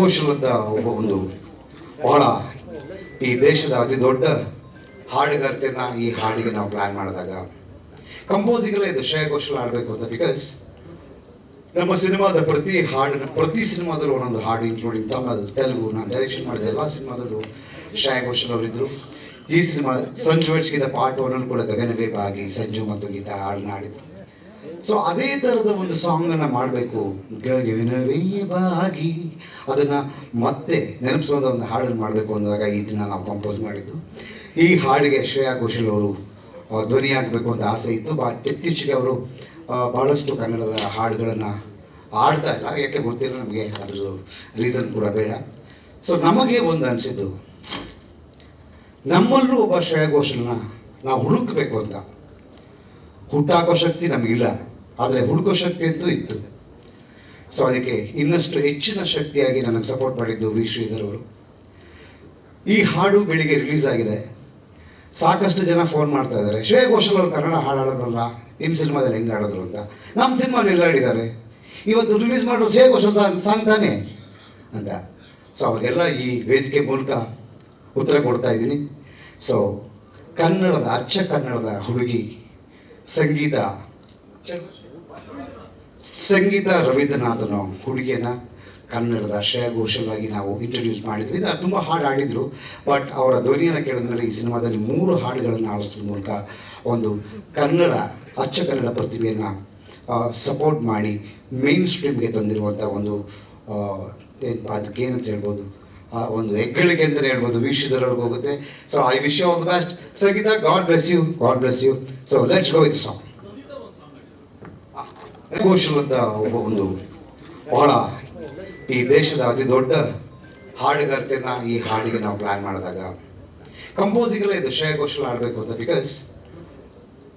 ಅಂತ ಒಬ್ಬ ಒಂದು ಬಹಳ ಈ ದೇಶದ ಅತಿ ದೊಡ್ಡ ಹಾಡುಗಾರ್ತಿಯನ್ನ ಈ ಹಾಡಿಗೆ ನಾವು ಪ್ಲಾನ್ ಮಾಡಿದಾಗ ಕಂಪೋಸಿಂಗಲ್ಲೇ ಇದು ಶ್ರೇಯ ಘೋಷಲ್ ಆಡಬೇಕು ಅಂತ ಬಿಕಾಸ್ ನಮ್ಮ ಸಿನಿಮಾದ ಪ್ರತಿ ಹಾಡಿನ, ಪ್ರತಿ ಸಿನಿಮಾದಲ್ಲೂ ಒಂದೊಂದು ಹಾಡು ಇನ್ಕ್ಲೂಡಿಂಗ್ ತಮಿಳು ತೆಲುಗು ನಾನು ಡೈರೆಕ್ಷನ್ ಮಾಡಿದ ಎಲ್ಲ ಸಿನಿಮಾದಲ್ಲೂ ಶ್ರೇಯ ಘೋಷಲ್ ಅವರಿದ್ದರು ಈ cinema Sanju Geetha part one ಕೂಡ ಗಗನವೇ ಬಾಗಿ ಸಂಜು ಮತ್ತು ಗೀತಾ ಹಾಡನ್ನ ಆಡಿದ್ರು ಸೊ ಅದೇ ಥರದ ಒಂದು ಸಾಂಗನ್ನು ಮಾಡಬೇಕು. ಗಗನವೇವಾಗಿ. ಅದನ್ನು ಮತ್ತೆ ನೆನಪಿಸುವಂತ ಒಂದು ಹಾಡನ್ನು ಮಾಡಬೇಕು ಅಂದಾಗ ಈ ದಿನ ನಾವು ಕಂಪೋಸ್ ಮಾಡಿದ್ದು. ಈ ಹಾಡಿಗೆ ಶ್ರೇಯಾ ಘೋಷಲ್ ಅವರು ಧ್ವನಿ ಆಗಬೇಕು ಅಂತ ಆಸೆ ಇತ್ತು. ಬಟ್ ಇತ್ತೀಚೆಗೆ ಅವರು ಬಹಳಷ್ಟು ಕನ್ನಡದ ಹಾಡುಗಳನ್ನು ಆಡ್ತಾ ಇಲ್ಲ. ಯಾಕೆ ಗೊತ್ತಿಲ್ಲ, ನಮಗೆ ಅದ್ರದ್ದು ರೀಸನ್ ಕೂಡ ಬೇಡ. ಸೊ ನಮಗೆ ಒಂದು ಅನಿಸಿದ್ದು. ನಮ್ಮಲ್ಲೂ ಒಬ್ಬ ಶ್ರೇಯಾ ಘೋಷಲ್ನ ನಾವು ಹುಡುಕಬೇಕು ಅಂತ. ಹುಟ್ಟಾಕೋ ಶಕ್ತಿ ನಮಗಿಲ್ಲ. ಆದರೆ ಹುಡುಕೋ ಶಕ್ತಿ ಅಂತೂ ಇತ್ತು. ಸೊ ಅದಕ್ಕೆ ಇನ್ನಷ್ಟು ಹೆಚ್ಚಿನ ಶಕ್ತಿಯಾಗಿ ನನಗೆ ಸಪೋರ್ಟ್ ಮಾಡಿದ್ದು ವಿ. ಶ್ರೀಧರ್ ಅವರು. ಈ ಹಾಡು ಬೆಳಿಗ್ಗೆ ರಿಲೀಸ್ ಆಗಿದೆ. ಸಾಕಷ್ಟು ಜನ ಫೋನ್ ಮಾಡ್ತಾ ಇದ್ದಾರೆ. ಶ್ರೇಯ ಘೋಷಲ್ ಅವರು ಕನ್ನಡ ಹಾಡು ಹಾಡೋದ್ರಲ್ಲ ನಿಮ್ಮ ಸಿನಿಮಾದಲ್ಲಿ ಹೆಂಗೆ ಆಡಿದ್ರು ಅಂತ. ನಮ್ಮ ಸಿನಿಮಾ ಎಲ್ಲ ಆಡಿದ್ದಾರೆ ಇವತ್ತು ರಿಲೀಸ್ ಮಾಡೋ ಶ್ರೇಯ ಘೋಷಲ್ ಸಾಂಗ್ ತಾನೇ? ಅಂತ. ಸೊ ಅವರಿಗೆಲ್ಲ ಈ ವೇದಿಕೆ ಮೂಲಕ ಉತ್ತರ ಕೊಡ್ತಾ ಇದ್ದೀನಿ. ಸೊ ಕನ್ನಡದ, ಅಚ್ಚ ಕನ್ನಡದ ಹುಡುಗಿ, ಸಂಗೀತ. ಸಂಗೀತ ರವೀಂದ್ರನಾಥನ ಹುಡುಗಿಯನ್ನ ಕನ್ನಡದ ಶ್ರೇಯ ಘೋಷವಾಗಿ ನಾವು ಇಂಟ್ರೊಡ್ಯೂಸ್ ಮಾಡಿದ್ವಿ. ಇದು ತುಂಬ ಹಾಡು ಆಡಿದರು ಬಟ್ ಅವರ ಧ್ವನಿಯನ್ನು ಕೇಳಿದ ಮೇಲೆ ಈ ಸಿನಿಮಾದಲ್ಲಿ ಮೂರು ಹಾಡುಗಳನ್ನು ಆಡಿಸೋದ್ರ ಮೂಲಕ ಒಂದು ಕನ್ನಡ, ಅಚ್ಚ ಕನ್ನಡ ಪ್ರತಿಭೆಯನ್ನು ಸಪೋರ್ಟ್ ಮಾಡಿ ಮೇನ್ ಸ್ಟ್ರೀಮ್ಗೆ ತಂದಿರುವಂಥ ಒಂದು ಏನು ಅದಕ್ಕೆ ಏನಂತ ಹೇಳ್ಬೋದು ಒಂದು ಹೆಗ್ಗಳಿಕೆ ಅಂತಲೇ ಹೇಳ್ಬೋದು ವೀಕ್ಷಿಸಿದವ್ರಿಗೆ ಹೋಗುತ್ತೆ. So I wish you all the best Sangeetha God bless you God bless you so let's go with song Ghoshal ಒಬ್ಬ ಒಂದು ಬಹಳ ಈ ದೇಶದ ಅತಿ ದೊಡ್ಡ ಹಾಡುಗಾರ್ತಿಯನ್ನ ಈ ಹಾಡಿಗೆ ನಾವು ಪ್ಲಾನ್ ಮಾಡಿದಾಗ ಕಂಪೋಸಿಂಗಲ್ಲೇ ಇದು ಶ್ರೇಯ ಘೋಷಲ್ ಆಡಬೇಕು ಅಂತ ಬಿಕಾಸ್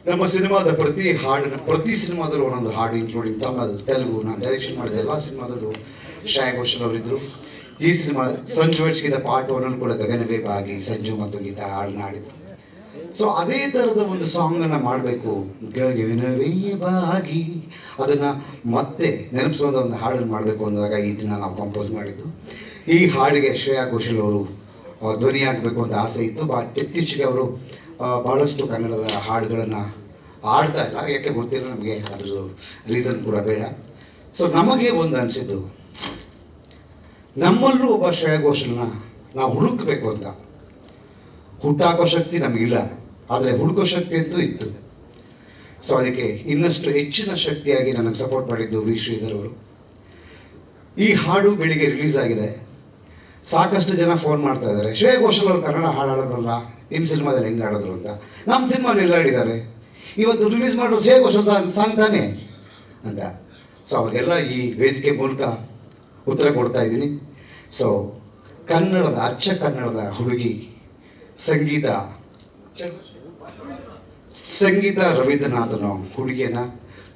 ನಮ್ಮ ಸಿನಿಮಾದ ಪ್ರತಿ ಹಾಡಿನ, ಪ್ರತಿ ಸಿನಿಮಾದಲ್ಲೂ ಒಂದೊಂದು ಹಾಡು ಇನ್ಕ್ಲೂಡಿಂಗ್ ತಮಿಳ್, ತೆಲುಗು, ನಾನು ಡೈರೆಕ್ಷನ್ ಮಾಡಿದ ಎಲ್ಲ ಸಿನಿಮಾದಲ್ಲೂ ಶ್ರೇಯ ಘೋಷಲ್ ಅವರಿದ್ದರು ಈ cinema Sanju Geetha part one ಕೂಡ ಗಗನವೇ ಬಾಗಿ ಸಂಜು ಮತ್ತು ಗೀತಾ ಹಾಡನ್ನ ಆಡಿದ್ರು ಸೊ ಅದೇ ಥರದ ಒಂದು ಸಾಂಗನ್ನು ಮಾಡಬೇಕು. ಗಗನವೇವಾಗಿ. ಅದನ್ನು ಮತ್ತೆ ನೆನಪಿಸೋದ ಒಂದು ಹಾಡನ್ನು ಮಾಡಬೇಕು ಅಂದಾಗ ಈ ದಿನ ನಾವು ಕಂಪೋಸ್ ಮಾಡಿದ್ದು. ಈ ಹಾಡಿಗೆ ಶ್ರೇಯಾ ಘೋಷಲ್ ಅವರು ಧ್ವನಿ ಆಗಬೇಕು ಅಂತ ಆಸೆ ಇತ್ತು. ಬಟ್ ಇತ್ತೀಚೆಗೆ ಅವರು ಭಾಳಷ್ಟು ಕನ್ನಡದ ಹಾಡುಗಳನ್ನು ಆಡ್ತಾ ಇಲ್ಲ. ಯಾಕೆ ಗೊತ್ತಿಲ್ಲ ನಮಗೆ. ಅದ್ರದ್ದು ರೀಸನ್ ಕೂಡ ಬೇಡ. ಸೊ ನಮಗೆ ಒಂದು ಅನಿಸಿದ್ದು. ನಮ್ಮಲ್ಲೂ ಒಬ್ಬ ಶ್ರೇಯಾ ಘೋಷಲ್ನ ನಾವು ಹುಡುಕಬೇಕು ಅಂತ. ಹುಟ್ಟಾಕೋ ಶಕ್ತಿ ನಮಗಿಲ್ಲ. ಆದರೆ ಹುಡುಕೋ ಶಕ್ತಿ ಅಂತೂ ಇತ್ತು. ಸೊ ಅದಕ್ಕೆ ಇನ್ನಷ್ಟು ಹೆಚ್ಚಿನ ಶಕ್ತಿಯಾಗಿ ನನಗೆ ಸಪೋರ್ಟ್ ಮಾಡಿದ್ದು ವಿ. ಶ್ರೀಧರ್ ಅವರು. ಈ ಹಾಡು ಬೆಳಿಗ್ಗೆ ರಿಲೀಸ್ ಆಗಿದೆ. ಸಾಕಷ್ಟು ಜನ ಫೋನ್ ಮಾಡ್ತಾ ಇದ್ದಾರೆ. ಶ್ರೇಯ ಘೋಷಲ್ ಅವರು ಕನ್ನಡ ಹಾಡು ಹಾಡೋದ್ರಲ್ಲ ನಿಮ್ಮ ಸಿನಿಮಾದಲ್ಲಿ ಹೆಂಗೆ ಆಡಿದ್ರು ಅಂತ. ನಮ್ಮ ಸಿನಿಮಾ ಎಲ್ಲ ಆಡಿದ್ದಾರೆ ಇವತ್ತು ರಿಲೀಸ್ ಮಾಡೋ ಶ್ರೇಯ ಘೋಷಲ್ ಸಾಂಗ್ ತಾನೇ ಅಂತ. ಸೊ ಅವರಿಗೆಲ್ಲ ಈ ವೇದಿಕೆ ಮೂಲಕ ಉತ್ತರ ಕೊಡ್ತಾ ಇದ್ದೀನಿ. ಸೊ ಕನ್ನಡದ, ಅಚ್ಚ ಕನ್ನಡದ ಹುಡುಗಿ, ಸಂಗೀತ. ಸಂಗೀತ ರವೀಂದ್ರನಾಥನ ಹುಡುಗಿಯನ್ನ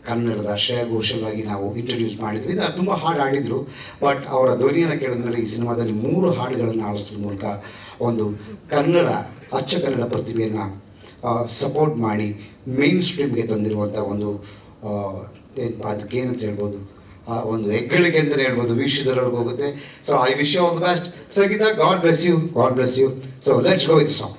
ಕನ್ನಡದ ಶ್ರೇಯ ಘೋಷಲಾಗಿ ನಾವು ಇಂಟ್ರೊಡ್ಯೂಸ್ ಮಾಡಿದ್ವಿ. ಇದು ತುಂಬ ಹಾಡು ಆಡಿದರು ಬಟ್ ಅವರ ಧ್ವನಿಯನ್ನು ಕೇಳಿದ ಮೇಲೆ ಈ ಸಿನಿಮಾದಲ್ಲಿ ಮೂರು ಹಾಡುಗಳನ್ನು ಆಡಿಸೋದ್ರ ಮೂಲಕ ಒಂದು ಕನ್ನಡ, ಅಚ್ಚ ಕನ್ನಡ ಪ್ರತಿಭೆಯನ್ನು ಸಪೋರ್ಟ್ ಮಾಡಿ ಮೇನ್ ಸ್ಟ್ರೀಮ್ಗೆ ತಂದಿರುವಂಥ ಒಂದು ಏನು ಅದಕ್ಕೆ ಏನಂತ ಹೇಳ್ಬೋದು ಒಂದು ಹೆಗ್ಗಳಿಕೆ ಅಂತಲೇ ಹೇಳ್ಬೋದು ವೀಕ್ಷಿಸಿದವ್ರಿಗೆ ಹೋಗುತ್ತೆ. So I wish you all the best Sangeetha God bless you God bless you so let's go with song